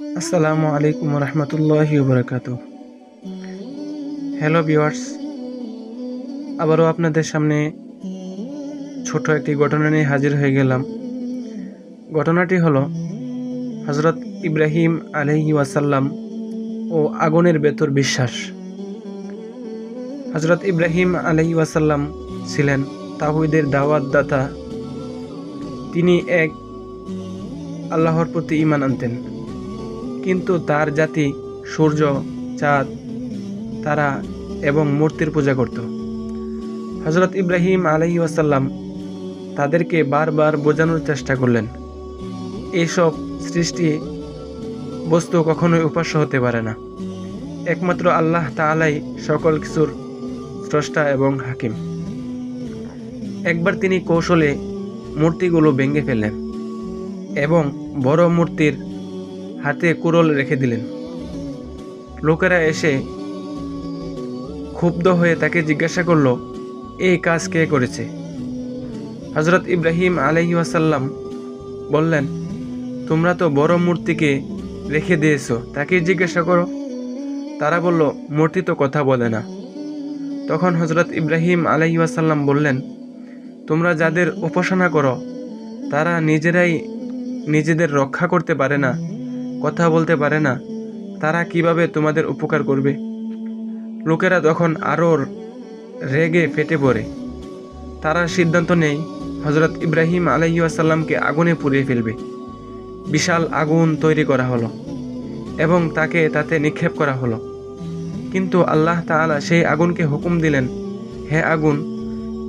আসসালামু আলাইকুম রহমতুল্লাহি বরকাত হ্যালো ভিওয়ার্স আবারও আপনাদের সামনে ছোট একটি ঘটনা নিয়ে হাজির হয়ে গেলাম। ঘটনাটি হলো হজরত ইব্রাহিম আলহি ওয়াসাল্লাম ও আগুনের বেতর বিশ্বাস। হজরত ইব্রাহিম আলহি ওয়াসাল্লাম ছিলেন তাহুদের দাওয়াত দাতা তিনি এক আল্লাহর প্রতি ইমান আনতেন। কিন্তু তার জাতি সূর্য, চাঁদ, তারা এবং মূর্তির পূজা করত। হজরত ইব্রাহিম আলহি ওয়াসাল্লাম তাদেরকে বারবার বোঝানোর চেষ্টা করলেন। এইসব সৃষ্টি বস্তু কখনোই উপাস্য হতে পারে না। একমাত্র আল্লাহ তাআলাই সকল কিছুর স্রষ্টা এবং হাকিম। একবার তিনি কৌশলে মূর্তিগুলো ভেঙে ফেললেন এবং বড় মূর্তির হাতে কুরল রেখে দিলেন। লোকেরা এসে ক্ষুব্ধ হয়ে তাকে জিজ্ঞাসা করল, এই কাজ কে করেছে? হজরত ইব্রাহিম আলহি ওয়াসাল্লাম বললেন, তোমরা তো বড় মূর্তিকে রেখে দিয়েছ, তাকে জিজ্ঞাসা করো। তারা বলল, মূর্তি তো কথা বলে না। তখন হজরত ইব্রাহিম আলহি ওয়াসাল্লাম বললেন, তোমরা যাদের উপাসনা করো, তারা নিজেরাই নিজেদের রক্ষা করতে পারে না। কথা বলতে পারে না, তারা কীভাবে তোমাদের উপকার করবে? লোকেরা তখন আরও রেগে ফেটে পড়ে। তারা সিদ্ধান্ত নেই হজরত ইব্রাহিম আলহিউসাল্লামকে আগুনে পুড়িয়ে ফেলবে। বিশাল আগুন তৈরি করা হলো এবং তাকে তাতে নিক্ষেপ করা হলো। কিন্তু আল্লাহ তাআলা সেই আগুনকে হুকুম দিলেন, হে আগুন,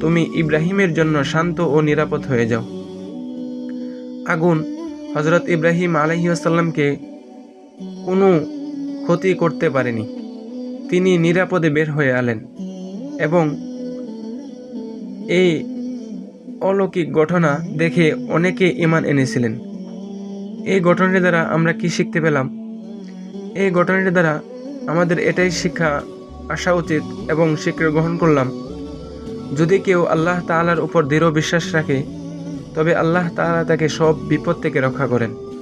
তুমি ইব্রাহিমের জন্য শান্ত ও নিরাপদ হয়ে যাও। আগুন হজরত ইব্রাহিম আলহিউসাল্লামকে কোনো ক্ষতি করতে পারেনি। তিনি নিরাপদে বের হয়ে আলেন এবং এই অলৌকিক ঘটনা দেখে অনেকে ইমান এনেছিলেন। এই ঘটনাটি দ্বারা আমরা কি শিখতে পেলাম? এই ঘটনাটি দ্বারা আমাদের এটাই শিক্ষা আসা উচিত এবং শিক্ষা গ্রহণ করলাম। যদি কেউ আল্লাহ তাআলার উপর দৃঢ় বিশ্বাস রাখে তবে আল্লাহ তাআলা তাকে সব বিপদ থেকে রক্ষা করেন।